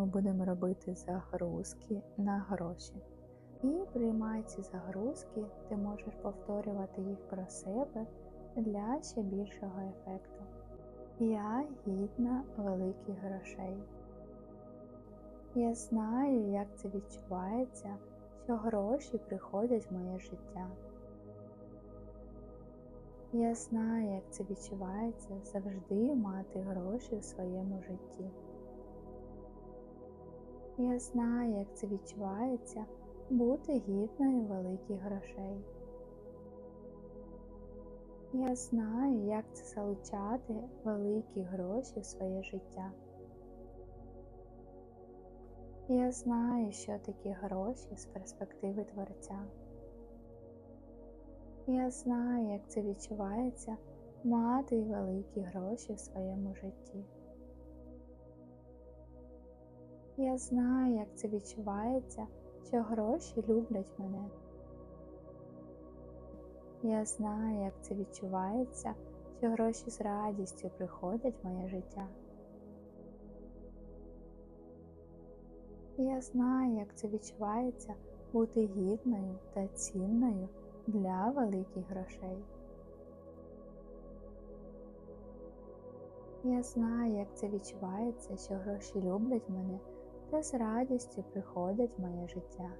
ми будемо робити загрузки на гроші. І приймай ці загрузки, ти можеш повторювати їх про себе для ще більшого ефекту. Я гідна великих грошей. Я знаю, як це відчувається, що гроші приходять в моє життя. Я знаю, як це відчувається завжди мати гроші в своєму житті. Я знаю, як це відчувається бути гідною великих грошей. Я знаю, як це залучати великі гроші в своє життя. Я знаю, що такі гроші з перспективи Творця. Я знаю, як це відчувається мати великі гроші в своєму житті. Я знаю, як це відчувається, що гроші люблять мене. Я знаю, як це відчувається, що гроші з радістю приходять в моє життя. Я знаю, як це відчувається бути гідною та цінною для великих грошей. Я знаю, як це відчувається, що гроші люблять мене та з радістю приходять в моє життя.